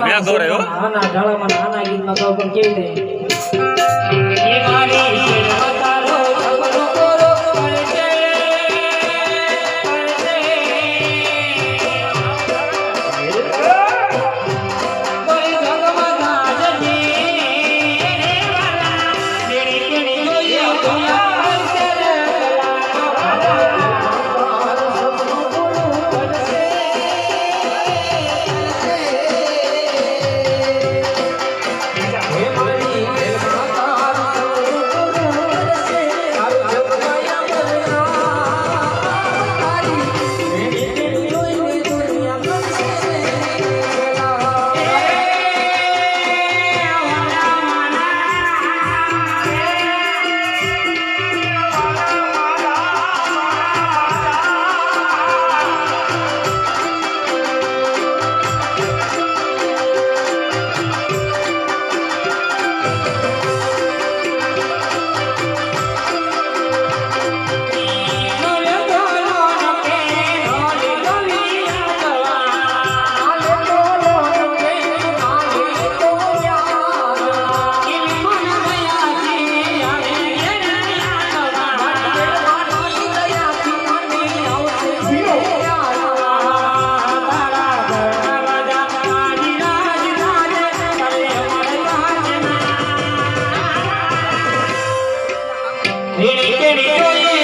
મેં દોર્યો આના ગળામાં નાના ગીતમાં તો કેવી રીતે? મારી Música ಮಿಡಿ ಮಿಡಿ ಕೊಯ್ಯಿ